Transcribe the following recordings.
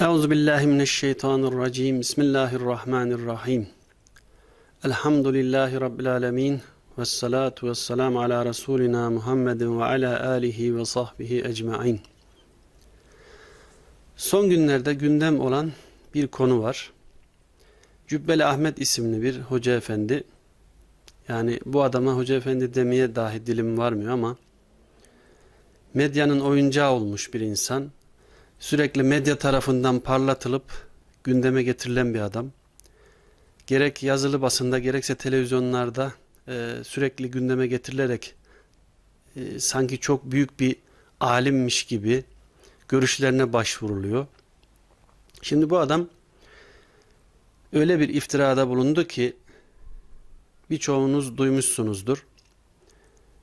Euzu billahi mineşşeytanirracim. Bismillahirrahmanirrahim. Elhamdülillahi rabbil alamin. Ves salatu vesselam ala rasulina Muhammedin ve ala alihi ve sahbihi ecmaîn. Son günlerde gündem olan bir konu var. Cübbeli Ahmet isimli bir hoca efendi. Yani bu adama hoca efendi demeye dahi dilim varmıyor ama medyanın oyuncağı olmuş bir insan sürekli medya tarafından parlatılıp gündeme getirilen bir adam. Gerek yazılı basında gerekse televizyonlarda e, sürekli gündeme getirilerek e, sanki çok büyük bir alimmiş gibi görüşlerine başvuruluyor. Şimdi bu adam öyle bir iftirada bulundu ki birçoğunuz duymuşsunuzdur.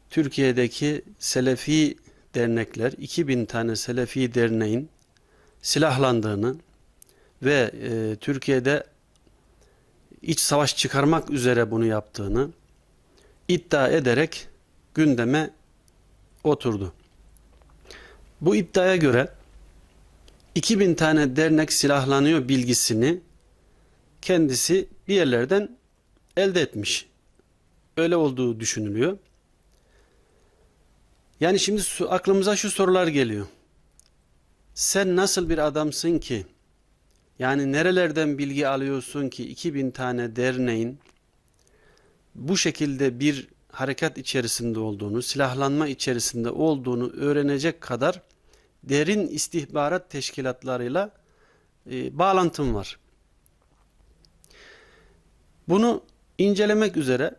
Türkiye'deki Selefi dernekler, 2000 tane Selefi derneğin silahlandığını ve e, Türkiye'de iç savaş çıkarmak üzere bunu yaptığını iddia ederek gündeme oturdu. Bu iddiaya göre 2000 tane dernek silahlanıyor bilgisini kendisi bir yerlerden elde etmiş. Öyle olduğu düşünülüyor. Yani şimdi aklımıza şu sorular geliyor. Sen nasıl bir adamsın ki? Yani nerelerden bilgi alıyorsun ki 2000 tane derneğin bu şekilde bir harekat içerisinde olduğunu, silahlanma içerisinde olduğunu öğrenecek kadar derin istihbarat teşkilatlarıyla e, bağlantım var. Bunu incelemek üzere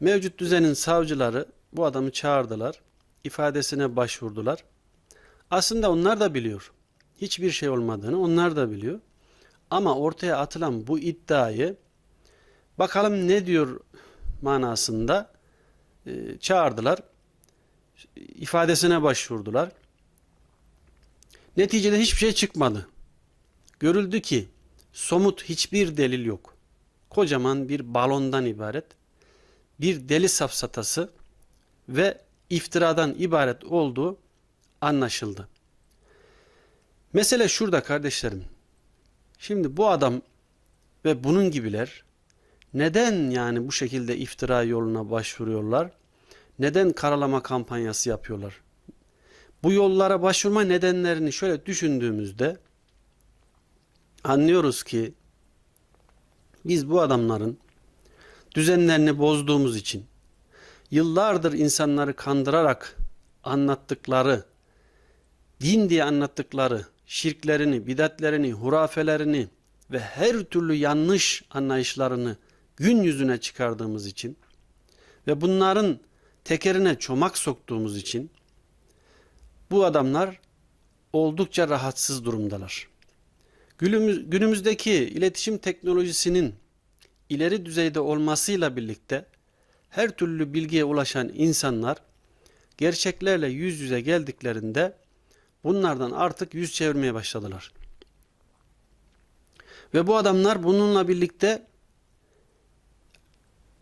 mevcut düzenin savcıları bu adamı çağırdılar, ifadesine başvurdular. Aslında onlar da biliyor. Hiçbir şey olmadığını onlar da biliyor. Ama ortaya atılan bu iddiayı bakalım ne diyor manasında e, çağırdılar. ifadesine başvurdular. Neticede hiçbir şey çıkmadı. Görüldü ki somut hiçbir delil yok. Kocaman bir balondan ibaret, bir deli safsatası ve iftiradan ibaret olduğu anlaşıldı. Mesele şurada kardeşlerim. Şimdi bu adam ve bunun gibiler neden yani bu şekilde iftira yoluna başvuruyorlar? Neden karalama kampanyası yapıyorlar? Bu yollara başvurma nedenlerini şöyle düşündüğümüzde anlıyoruz ki biz bu adamların düzenlerini bozduğumuz için yıllardır insanları kandırarak anlattıkları din diye anlattıkları şirklerini, bidatlerini, hurafelerini ve her türlü yanlış anlayışlarını gün yüzüne çıkardığımız için ve bunların tekerine çomak soktuğumuz için bu adamlar oldukça rahatsız durumdalar. Günümüz, günümüzdeki iletişim teknolojisinin ileri düzeyde olmasıyla birlikte her türlü bilgiye ulaşan insanlar gerçeklerle yüz yüze geldiklerinde bunlardan artık yüz çevirmeye başladılar. Ve bu adamlar bununla birlikte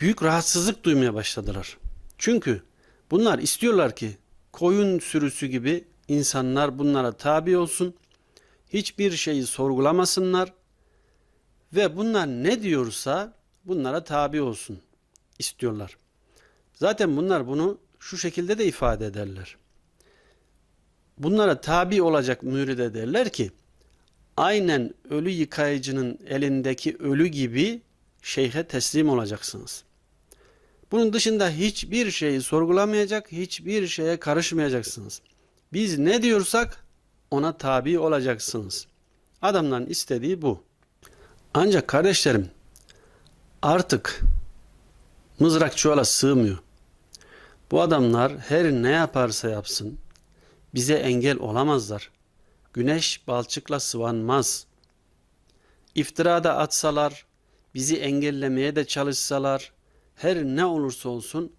büyük rahatsızlık duymaya başladılar. Çünkü bunlar istiyorlar ki koyun sürüsü gibi insanlar bunlara tabi olsun. Hiçbir şeyi sorgulamasınlar ve bunlar ne diyorsa bunlara tabi olsun istiyorlar. Zaten bunlar bunu şu şekilde de ifade ederler bunlara tabi olacak müride derler ki aynen ölü yıkayıcının elindeki ölü gibi şeyhe teslim olacaksınız. Bunun dışında hiçbir şeyi sorgulamayacak, hiçbir şeye karışmayacaksınız. Biz ne diyorsak ona tabi olacaksınız. Adamların istediği bu. Ancak kardeşlerim artık mızrak çuvala sığmıyor. Bu adamlar her ne yaparsa yapsın bize engel olamazlar. Güneş balçıkla sıvanmaz. İftirada atsalar, bizi engellemeye de çalışsalar, her ne olursa olsun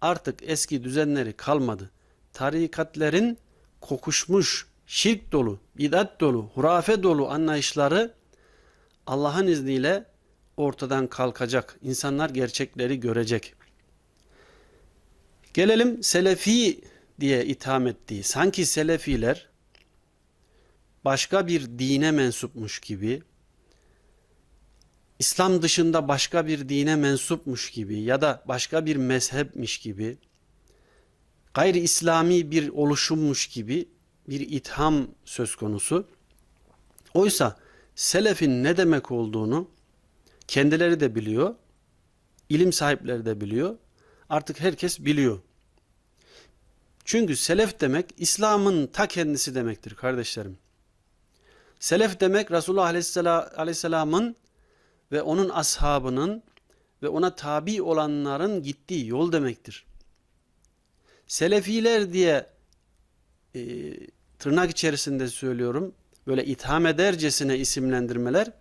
artık eski düzenleri kalmadı. Tarikatlerin kokuşmuş, şirk dolu, bidat dolu, hurafe dolu anlayışları Allah'ın izniyle ortadan kalkacak. İnsanlar gerçekleri görecek. Gelelim Selefi diye itham ettiği sanki Selefiler başka bir dine mensupmuş gibi, İslam dışında başka bir dine mensupmuş gibi ya da başka bir mezhepmiş gibi, gayri İslami bir oluşummuş gibi bir itham söz konusu. Oysa selefin ne demek olduğunu kendileri de biliyor, ilim sahipleri de biliyor, artık herkes biliyor. Çünkü selef demek İslam'ın ta kendisi demektir kardeşlerim. Selef demek Resulullah Aleyhisselam'ın ve onun ashabının ve ona tabi olanların gittiği yol demektir. Selefiler diye e, tırnak içerisinde söylüyorum böyle itham edercesine isimlendirmeler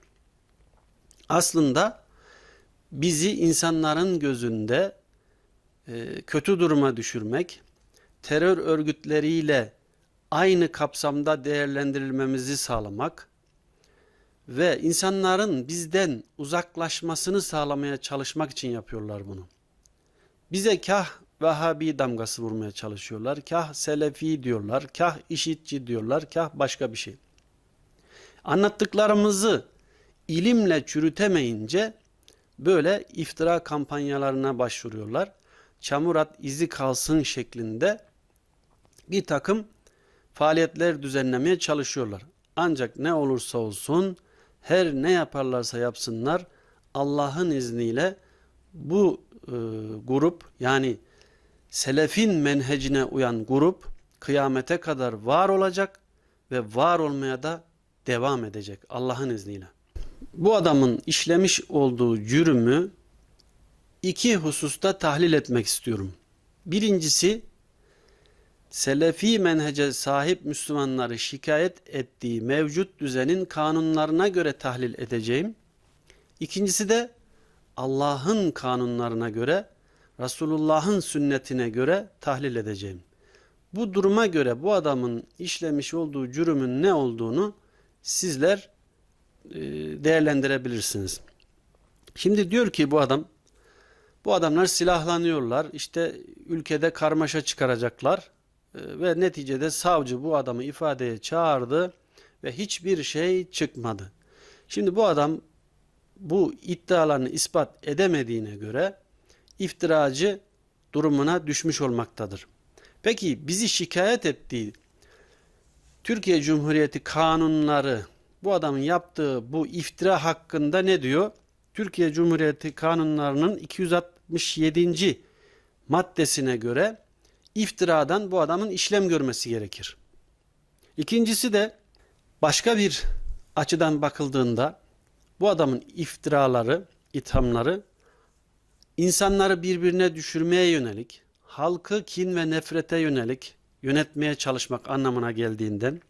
aslında bizi insanların gözünde e, kötü duruma düşürmek, terör örgütleriyle aynı kapsamda değerlendirilmemizi sağlamak ve insanların bizden uzaklaşmasını sağlamaya çalışmak için yapıyorlar bunu. Bize kah Vehhabi damgası vurmaya çalışıyorlar, kah Selefi diyorlar, kah işitçi diyorlar, kah başka bir şey. Anlattıklarımızı ilimle çürütemeyince böyle iftira kampanyalarına başvuruyorlar. Çamur at izi kalsın şeklinde bir takım faaliyetler düzenlemeye çalışıyorlar. Ancak ne olursa olsun her ne yaparlarsa yapsınlar Allah'ın izniyle bu e, grup yani selefin menhecine uyan grup kıyamete kadar var olacak ve var olmaya da devam edecek Allah'ın izniyle. Bu adamın işlemiş olduğu cürümü iki hususta tahlil etmek istiyorum. Birincisi Selefi menhece sahip Müslümanları şikayet ettiği mevcut düzenin kanunlarına göre tahlil edeceğim. İkincisi de Allah'ın kanunlarına göre, Resulullah'ın sünnetine göre tahlil edeceğim. Bu duruma göre bu adamın işlemiş olduğu cürümün ne olduğunu sizler e, değerlendirebilirsiniz. Şimdi diyor ki bu adam, bu adamlar silahlanıyorlar, işte ülkede karmaşa çıkaracaklar ve neticede savcı bu adamı ifadeye çağırdı ve hiçbir şey çıkmadı. Şimdi bu adam bu iddialarını ispat edemediğine göre iftiracı durumuna düşmüş olmaktadır. Peki bizi şikayet ettiği Türkiye Cumhuriyeti kanunları bu adamın yaptığı bu iftira hakkında ne diyor? Türkiye Cumhuriyeti kanunlarının 267. maddesine göre iftiradan bu adamın işlem görmesi gerekir. İkincisi de başka bir açıdan bakıldığında bu adamın iftiraları, ithamları insanları birbirine düşürmeye yönelik, halkı kin ve nefrete yönelik yönetmeye çalışmak anlamına geldiğinden,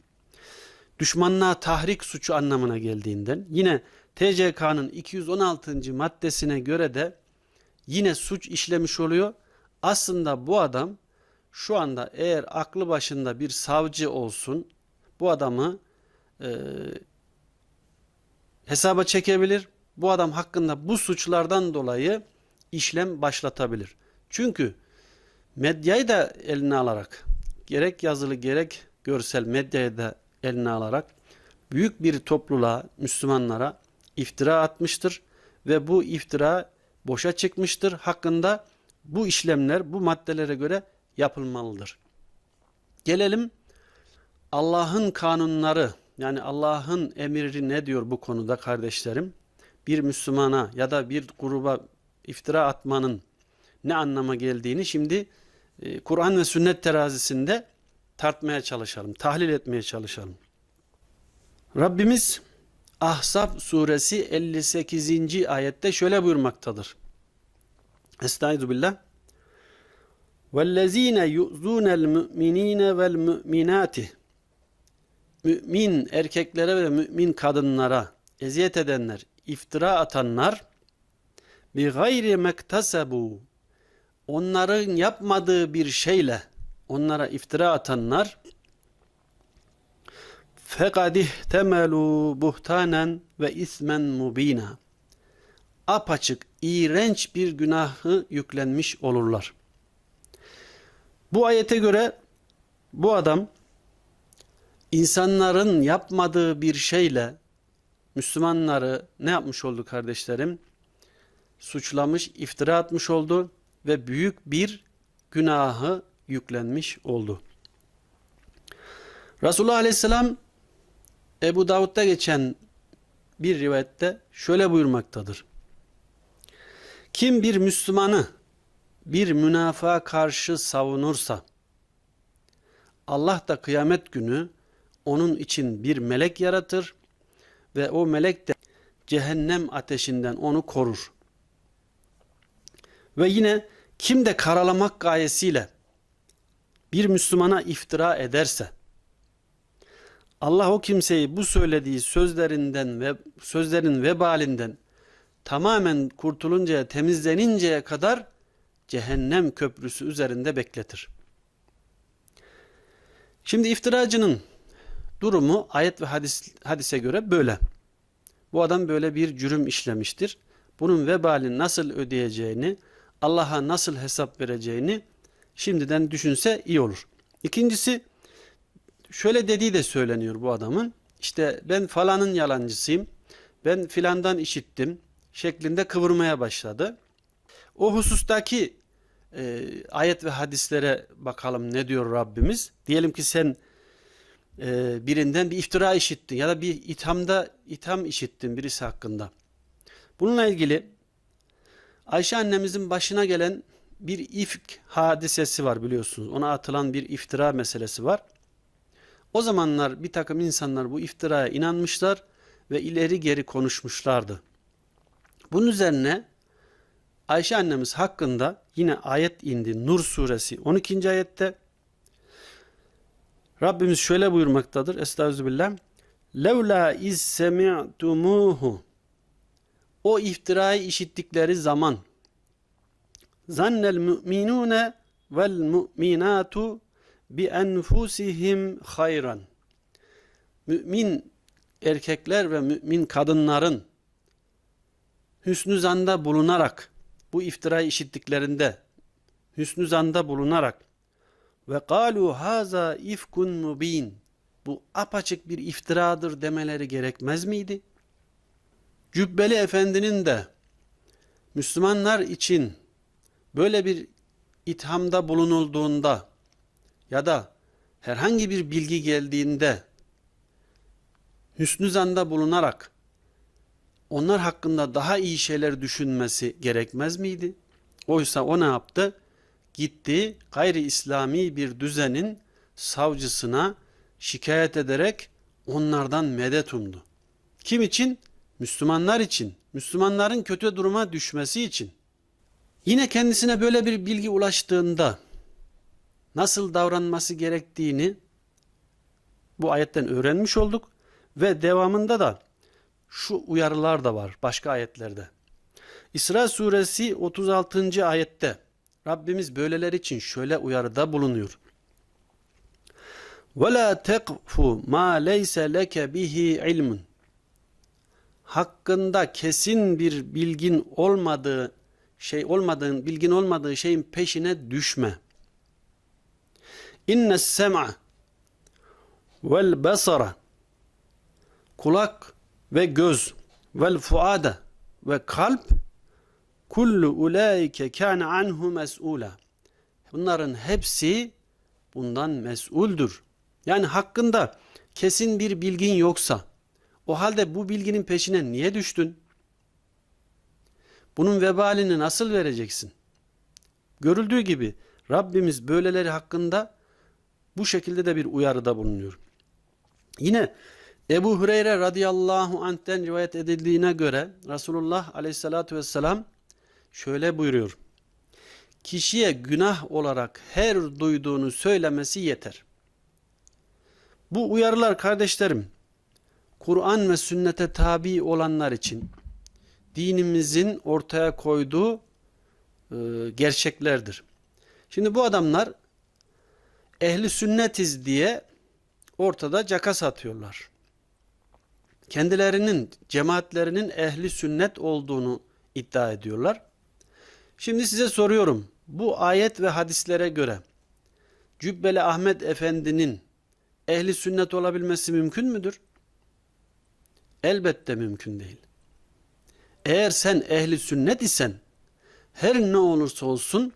düşmanlığa tahrik suçu anlamına geldiğinden, yine TCK'nın 216. maddesine göre de yine suç işlemiş oluyor. Aslında bu adam şu anda eğer aklı başında bir savcı olsun bu adamı e, hesaba çekebilir. Bu adam hakkında bu suçlardan dolayı işlem başlatabilir. Çünkü medyayı da eline alarak gerek yazılı gerek görsel medyayı da eline alarak büyük bir topluluğa, Müslümanlara iftira atmıştır ve bu iftira boşa çıkmıştır. Hakkında bu işlemler bu maddelere göre yapılmalıdır. Gelelim Allah'ın kanunları yani Allah'ın emri ne diyor bu konuda kardeşlerim? Bir Müslümana ya da bir gruba iftira atmanın ne anlama geldiğini şimdi e, Kur'an ve sünnet terazisinde tartmaya çalışalım, tahlil etmeye çalışalım. Rabbimiz Ahzab suresi 58. ayette şöyle buyurmaktadır. Estaizu billah. وَالَّذ۪ينَ يُؤْذُونَ الْمُؤْمِن۪ينَ وَالْمُؤْمِنَاتِ Mümin erkeklere ve mümin kadınlara eziyet edenler, iftira atanlar bir gayri mektesebu onların yapmadığı bir şeyle onlara iftira atanlar fekad ihtemelu buhtanen ve ismen mubina apaçık, iğrenç bir günahı yüklenmiş olurlar. Bu ayete göre bu adam insanların yapmadığı bir şeyle Müslümanları ne yapmış oldu kardeşlerim? Suçlamış, iftira atmış oldu ve büyük bir günahı yüklenmiş oldu. Resulullah Aleyhisselam Ebu Davud'da geçen bir rivayette şöyle buyurmaktadır. Kim bir Müslümanı bir münafığa karşı savunursa Allah da kıyamet günü onun için bir melek yaratır ve o melek de cehennem ateşinden onu korur. Ve yine kim de karalamak gayesiyle bir Müslümana iftira ederse Allah o kimseyi bu söylediği sözlerinden ve sözlerin vebalinden tamamen kurtuluncaya, temizleninceye kadar cehennem köprüsü üzerinde bekletir. Şimdi iftiracının durumu ayet ve hadis, hadise göre böyle. Bu adam böyle bir cürüm işlemiştir. Bunun vebalini nasıl ödeyeceğini, Allah'a nasıl hesap vereceğini şimdiden düşünse iyi olur. İkincisi şöyle dediği de söyleniyor bu adamın. İşte ben falanın yalancısıyım. Ben filandan işittim şeklinde kıvırmaya başladı. O husustaki e, ayet ve hadislere bakalım ne diyor Rabbimiz. Diyelim ki sen e, birinden bir iftira işittin ya da bir ithamda itham işittin birisi hakkında. Bununla ilgili Ayşe annemizin başına gelen bir ifk hadisesi var biliyorsunuz. Ona atılan bir iftira meselesi var. O zamanlar bir takım insanlar bu iftiraya inanmışlar ve ileri geri konuşmuşlardı. Bunun üzerine Ayşe annemiz hakkında yine ayet indi. Nur suresi 12. ayette Rabbimiz şöyle buyurmaktadır. Estağfirullah. Levla iz semi'tumuhu O iftirayı işittikleri zaman zannel müminune vel mu'minatu bi enfusihim hayran Mümin erkekler ve mümin kadınların hüsnü zanda bulunarak bu iftirayı işittiklerinde hüsnü zanda bulunarak ve kalu haza ifkun mubin bu apaçık bir iftiradır demeleri gerekmez miydi? Cübbeli Efendi'nin de Müslümanlar için böyle bir ithamda bulunulduğunda ya da herhangi bir bilgi geldiğinde hüsnü zanda bulunarak onlar hakkında daha iyi şeyler düşünmesi gerekmez miydi? Oysa o ne yaptı? Gitti gayri İslami bir düzenin savcısına şikayet ederek onlardan medet umdu. Kim için? Müslümanlar için. Müslümanların kötü duruma düşmesi için. Yine kendisine böyle bir bilgi ulaştığında nasıl davranması gerektiğini bu ayetten öğrenmiş olduk ve devamında da şu uyarılar da var başka ayetlerde. İsra suresi 36. ayette Rabbimiz böyleler için şöyle uyarıda bulunuyor. وَلَا تَقْفُ مَا لَيْسَ لَكَ بِهِ عِلْمٌ Hakkında kesin bir bilgin olmadığı şey olmadığın, bilgin olmadığı şeyin peşine düşme. İnne sem'a vel basara kulak ve göz vel fuada ve kalp kullu ulaike kana anhu mes'ula. Bunların hepsi bundan mesuldür. Yani hakkında kesin bir bilgin yoksa o halde bu bilginin peşine niye düştün? Bunun vebalini nasıl vereceksin? Görüldüğü gibi Rabbimiz böyleleri hakkında bu şekilde de bir uyarıda bulunuyor. Yine Ebu Hureyre radıyallahu anh'ten rivayet edildiğine göre Resulullah aleyhissalatü vesselam şöyle buyuruyor. Kişiye günah olarak her duyduğunu söylemesi yeter. Bu uyarılar kardeşlerim, Kur'an ve sünnete tabi olanlar için dinimizin ortaya koyduğu e, gerçeklerdir. Şimdi bu adamlar ehli sünnetiz diye ortada caka satıyorlar kendilerinin cemaatlerinin ehli sünnet olduğunu iddia ediyorlar. Şimdi size soruyorum. Bu ayet ve hadislere göre Cübbeli Ahmet Efendi'nin ehli sünnet olabilmesi mümkün müdür? Elbette mümkün değil. Eğer sen ehli sünnet isen her ne olursa olsun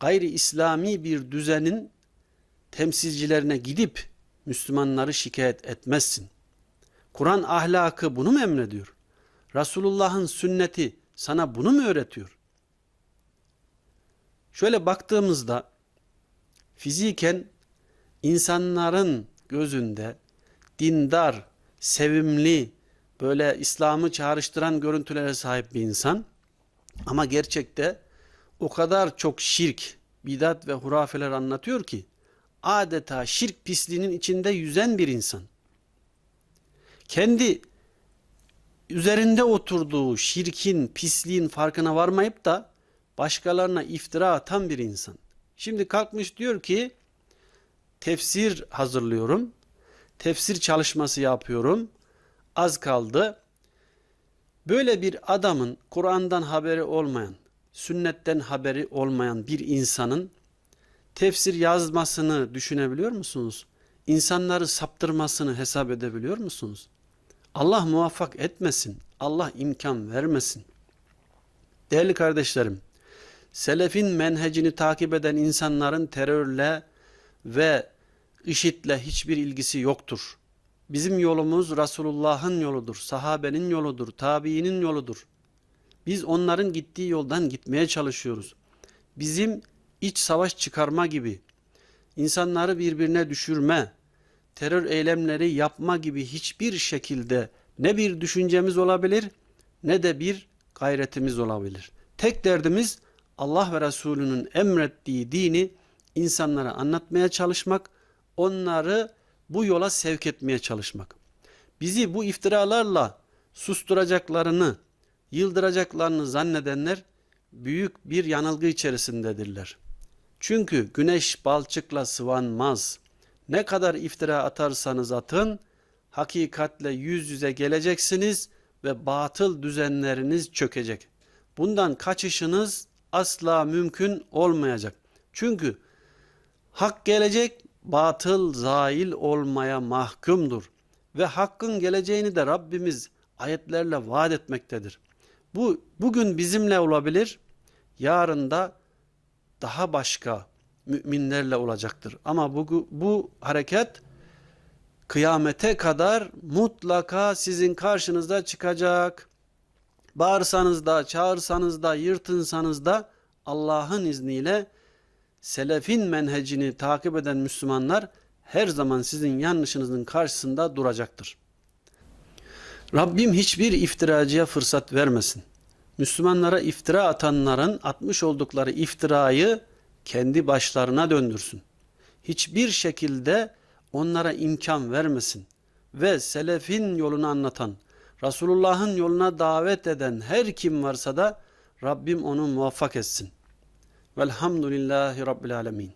gayri İslami bir düzenin temsilcilerine gidip Müslümanları şikayet etmezsin. Kur'an ahlakı bunu mu emrediyor? Resulullah'ın sünneti sana bunu mu öğretiyor? Şöyle baktığımızda fiziken insanların gözünde dindar, sevimli, böyle İslam'ı çağrıştıran görüntülere sahip bir insan ama gerçekte o kadar çok şirk, bidat ve hurafeler anlatıyor ki adeta şirk pisliğinin içinde yüzen bir insan. Kendi üzerinde oturduğu şirkin, pisliğin farkına varmayıp da başkalarına iftira atan bir insan. Şimdi kalkmış diyor ki tefsir hazırlıyorum. Tefsir çalışması yapıyorum. Az kaldı. Böyle bir adamın Kur'an'dan haberi olmayan, sünnetten haberi olmayan bir insanın tefsir yazmasını düşünebiliyor musunuz? İnsanları saptırmasını hesap edebiliyor musunuz? Allah muvaffak etmesin. Allah imkan vermesin. Değerli kardeşlerim, selefin menhecini takip eden insanların terörle ve IŞİD'le hiçbir ilgisi yoktur. Bizim yolumuz Resulullah'ın yoludur, sahabenin yoludur, tabiinin yoludur. Biz onların gittiği yoldan gitmeye çalışıyoruz. Bizim iç savaş çıkarma gibi, insanları birbirine düşürme, terör eylemleri yapma gibi hiçbir şekilde ne bir düşüncemiz olabilir ne de bir gayretimiz olabilir. Tek derdimiz Allah ve Resulünün emrettiği dini insanlara anlatmaya çalışmak, onları bu yola sevk etmeye çalışmak. Bizi bu iftiralarla susturacaklarını, yıldıracaklarını zannedenler büyük bir yanılgı içerisindedirler. Çünkü güneş balçıkla sıvanmaz. Ne kadar iftira atarsanız atın, hakikatle yüz yüze geleceksiniz ve batıl düzenleriniz çökecek. Bundan kaçışınız asla mümkün olmayacak. Çünkü hak gelecek, batıl zail olmaya mahkumdur. Ve hakkın geleceğini de Rabbimiz ayetlerle vaat etmektedir. Bu bugün bizimle olabilir, yarın da daha başka müminlerle olacaktır. Ama bu, bu hareket kıyamete kadar mutlaka sizin karşınızda çıkacak. Bağırsanız da, çağırsanız da, yırtınsanız da Allah'ın izniyle selefin menhecini takip eden Müslümanlar her zaman sizin yanlışınızın karşısında duracaktır. Rabbim hiçbir iftiracıya fırsat vermesin. Müslümanlara iftira atanların atmış oldukları iftirayı kendi başlarına döndürsün. Hiçbir şekilde onlara imkan vermesin ve selefin yolunu anlatan, Resulullah'ın yoluna davet eden her kim varsa da Rabbim onu muvaffak etsin. Velhamdülillahi Rabbil Alemin.